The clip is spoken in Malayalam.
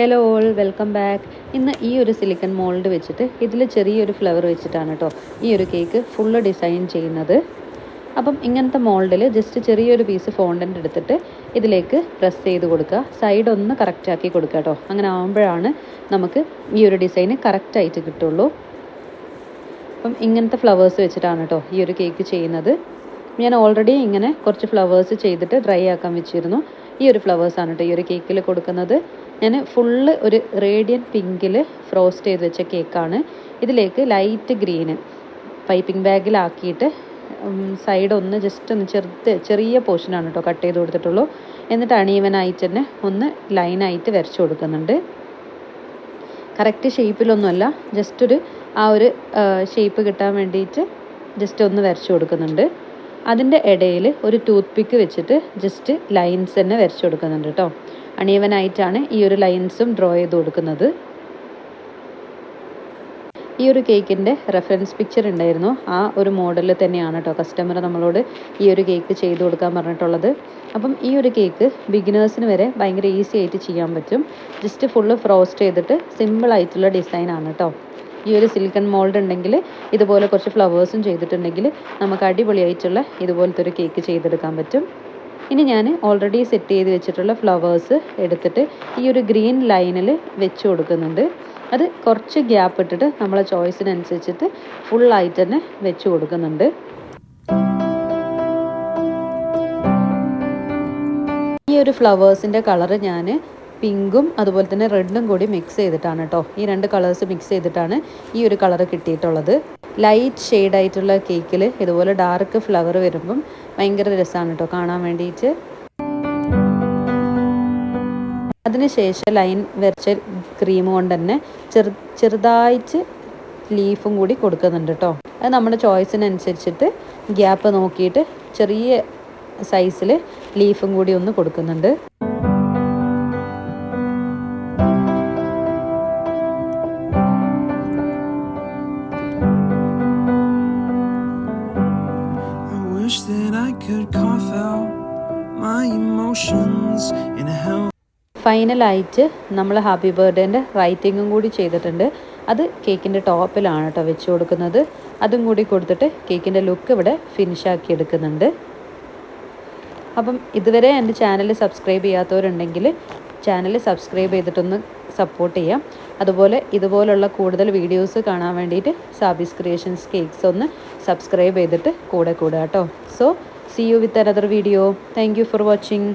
ഹലോ ഓൾ വെൽക്കം ബാക്ക് ഇന്ന് ഈ ഒരു സിലിക്കൺ മോൾഡ് വെച്ചിട്ട് ഇതിൽ ചെറിയൊരു ഫ്ലവർ വെച്ചിട്ടാണ് കേട്ടോ ഈ ഒരു കേക്ക് ഫുള്ള് ഡിസൈൻ ചെയ്യുന്നത്. അപ്പം ഇങ്ങനത്തെ മോൾഡിൽ ജസ്റ്റ് ചെറിയൊരു പീസ് ഫോണ്ടന്റ് എടുത്തിട്ട് ഇതിലേക്ക് പ്രസ് ചെയ്ത് കൊടുക്കുക. സൈഡ് ഒന്ന് കറക്റ്റാക്കി കൊടുക്കുക കേട്ടോ അങ്ങനെ ആകുമ്പോഴാണ് നമുക്ക് ഈ ഒരു ഡിസൈന് കറക്റ്റായിട്ട് കിട്ടുള്ളൂ. അപ്പം ഇങ്ങനത്തെ ഫ്ലവേഴ്സ് വെച്ചിട്ടാണ് കേട്ടോ ഈ ഒരു കേക്ക് ചെയ്യുന്നത്. ഞാൻ ഓൾറെഡി ഇങ്ങനെ കുറച്ച് ഫ്ലവേഴ്സ് ചെയ്തിട്ട് ഡ്രൈ ആക്കാൻ വെച്ചിരുന്നു. ഈ ഒരു ഫ്ലവേഴ്സാണ് കേട്ടോ ഈ ഒരു കേക്കിൽ കൊടുക്കുന്നത്. ഞാൻ ഫുള്ള് ഒരു റേഡിയൻ പിങ്കിൽ ഫ്രോസ്റ്റ് ചെയ്ത് വെച്ച കേക്കാണ് ഇതിലേക്ക് ലൈറ്റ് ഗ്രീന് പൈപ്പിംഗ് ബാഗിലാക്കിയിട്ട് സൈഡ് ഒന്ന് ജസ്റ്റ് ഒന്ന് ചെറുത്ത് ചെറിയ പോർഷനാണ് കേട്ടോ കട്ട് ചെയ്ത് കൊടുത്തിട്ടുള്ളൂ. എന്നിട്ട് അണീവനായിട്ട് തന്നെ ഒന്ന് ലൈനായിട്ട് വരച്ചു കൊടുക്കുന്നുണ്ട്. കറക്റ്റ് ഷേപ്പിലൊന്നുമല്ല ജസ്റ്റ് ഒരു ആ ഒരു ഷേപ്പ് കിട്ടാൻ വേണ്ടിയിട്ട് ജസ്റ്റ് ഒന്ന് വരച്ചു കൊടുക്കുന്നുണ്ട്. അതിന്റെ ഇടയിൽ ഒരു ടൂത്ത് പിക്ക് വെച്ചിട്ട് ജസ്റ്റ് ലൈൻസ് തന്നെ വരച്ചു കൊടുക്കുന്നുണ്ട് കേട്ടോ അണീവനായിട്ടാണ് ഈ ഒരു ലൈൻസും ഡ്രോ ചെയ്ത് കൊടുക്കുന്നത്. ഈ ഒരു കേക്കിന്റെ റെഫറൻസ് പിക്ചർ ഉണ്ടായിരുന്നു. ആ ഒരു മോഡലിൽ തന്നെയാണ് കേട്ടോ കസ്റ്റമർ നമ്മളോട് ഈ ഒരു കേക്ക് ചെയ്തു കൊടുക്കാൻ പറഞ്ഞിട്ടുള്ളത്. അപ്പം ഈ ഒരു കേക്ക് ബിഗിനേഴ്സിന് വരെ ഭയങ്കര ഈസി ആയിട്ട് ചെയ്യാൻ പറ്റും. ജസ്റ്റ് ഫുള്ള് ഫ്രോസ്റ്റ് ചെയ്തിട്ട് സിമ്പിൾ ആയിട്ടുള്ള ഡിസൈനാണ് കേട്ടോ ഈ ഒരു സിലിക്കൺ മോൾഡ് ഉണ്ടെങ്കിൽ ഇതുപോലെ കുറച്ച് ഫ്ലവേഴ്സും ചെയ്തിട്ടുണ്ടെങ്കിൽ നമുക്ക് അടിപൊളിയായിട്ടുള്ള ഇതുപോലത്തെ ഒരു കേക്ക് ചെയ്തെടുക്കാൻ പറ്റും. ഇനി ഞാൻ ഓൾറെഡി സെറ്റ് ചെയ്ത് വെച്ചിട്ടുള്ള ഫ്ലവേഴ്സ് എടുത്തിട്ട് ഈ ഒരു ഗ്രീൻ ലൈനിൽ വെച്ച് കൊടുക്കുന്നുണ്ട്. അത് കുറച്ച് ഗ്യാപ്പ് ഇട്ടിട്ട് നമ്മളെ ചോയ്സിനനുസരിച്ചിട്ട് ഫുള്ളായിട്ട് തന്നെ വെച്ച് കൊടുക്കുന്നുണ്ട്. ഈ ഒരു ഫ്ലവേഴ്സിന്റെ കളറ് ഞാൻ പിങ്കും അതുപോലെ തന്നെ റെഡും കൂടി മിക്സ് ചെയ്തിട്ടാണ് കേട്ടോ ഈ രണ്ട് കളേഴ്സ് മിക്സ് ചെയ്തിട്ടാണ് ഈ ഒരു കളർ കിട്ടിയിട്ടുള്ളത്. ലൈറ്റ് ഷെയ്ഡ് ആയിട്ടുള്ള കേക്കിൽ ഇതുപോലെ ഡാർക്ക് ഫ്ലവർ വരുമ്പം ഭയങ്കര രസമാണ് കേട്ടോ കാണാൻ വേണ്ടിയിട്ട് അതിനുശേഷം ലൈൻ വരച്ച ക്രീം കൊണ്ട് തന്നെ ചെറു ചെറുതായിട്ട് ലീഫും കൂടി കൊടുക്കുന്നുണ്ട് കേട്ടോ അത് നമ്മുടെ ചോയ്സിനനുസരിച്ചിട്ട് ഗ്യാപ്പ് നോക്കിയിട്ട് ചെറിയ സൈസിൽ ലീഫും കൂടി ഒന്ന് കൊടുക്കുന്നുണ്ട്. ഫൈനലായിട്ട് നമ്മൾ ഹാപ്പി ബർത്ത്ഡേന്റെ റൈറ്റിങ്ങും കൂടി ചെയ്തിട്ടുണ്ട്. അത് കേക്കിന്റെ ടോപ്പിലാണ് കേട്ടോ വെച്ച് കൊടുക്കുന്നത്. അതും കൂടി കൊടുത്തിട്ട് കേക്കിന്റെ ലുക്ക് ഇവിടെ ഫിനിഷാക്കി എടുക്കുന്നുണ്ട്. അപ്പം ഇതുവരെ എന്റെ ചാനൽ സബ്സ്ക്രൈബ് ചെയ്യാത്തവരുണ്ടെങ്കിൽ ചാനൽ സബ്സ്ക്രൈബ് ചെയ്തിട്ടൊന്ന് സപ്പോർട്ട് ചെയ്യാം. അതുപോലെ ഇതുപോലുള്ള കൂടുതൽ വീഡിയോസ് കാണാൻ വേണ്ടിയിട്ട് സാബിസ് ക്രിയേഷൻസ് കേക്ക്സ് ഒന്ന് സബ്സ്ക്രൈബ് ചെയ്തിട്ട് കൂടെ കൂടുക കേട്ടോ. So see you with another video thank you for watching